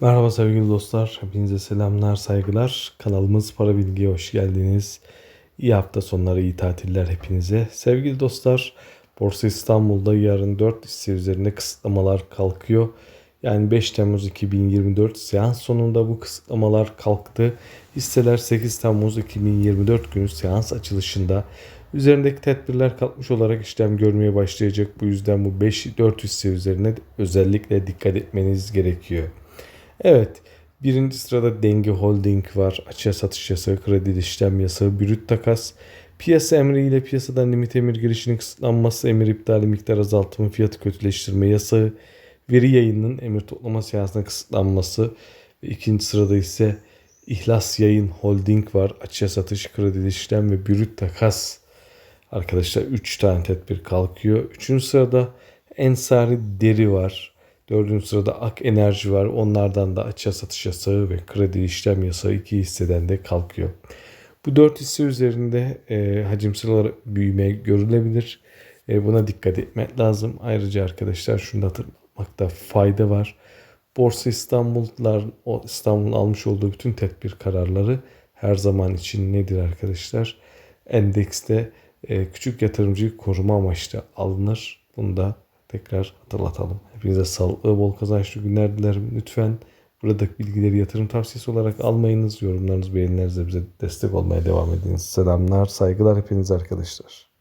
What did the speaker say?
Merhaba sevgili dostlar. Hepinize selamlar, saygılar. Kanalımız Para Bilgi'ye hoş geldiniz. İyi hafta sonları, iyi tatiller hepinize. Sevgili dostlar, Borsa İstanbul'da yarın 4 hisse üzerinde kısıtlamalar kalkıyor. Yani 5 Temmuz 2024 seans sonunda bu kısıtlamalar kalktı. Hisseler 8 Temmuz 2024 günü seans açılışında üzerindeki tedbirler kalkmış olarak işlem görmeye başlayacak. Bu yüzden bu 5-4 hisse üzerine özellikle dikkat etmeniz gerekiyor. Evet. Birinci sırada Denge Holding var. Açığa satış yasağı, kredi işlem yasağı, brüt takas. Piyasa emri ile piyasadan limit emir girişinin kısıtlanması, emir iptali, miktar azaltımı, fiyatı kötüleştirme yasağı, veri yayınının emir toplama seansına kısıtlanması ve ikinci sırada ise İhlas Yayın Holding var. Açığa satış, kredi işlem ve brüt takas. Arkadaşlar 3 tane tedbir kalkıyor. Üçüncü sırada Ensari Deri var. Dördüncü sırada Ak Enerji var. Onlardan da açığa satış yasağı ve kredi işlem yasağı iki hisseden de kalkıyor. Bu dört hisse üzerinde e, hacimsel olarak büyüme görülebilir. E, buna dikkat etmek lazım. Ayrıca arkadaşlar şunu da hatırlamakta fayda var. Borsa İstanbul'lar İstanbul'un almış olduğu bütün tedbir kararları her zaman için nedir arkadaşlar? Endekste e, küçük yatırımcıyı koruma amaçlı alınır. Bunu da tekrar hatırlatalım. Hepinize sağlıklı, bol kazançlı günler dilerim. Lütfen buradaki bilgileri yatırım tavsiyesi olarak almayınız. Yorumlarınız, beğenilerinizle bize destek olmaya devam ediniz. Selamlar, saygılar hepiniz arkadaşlar.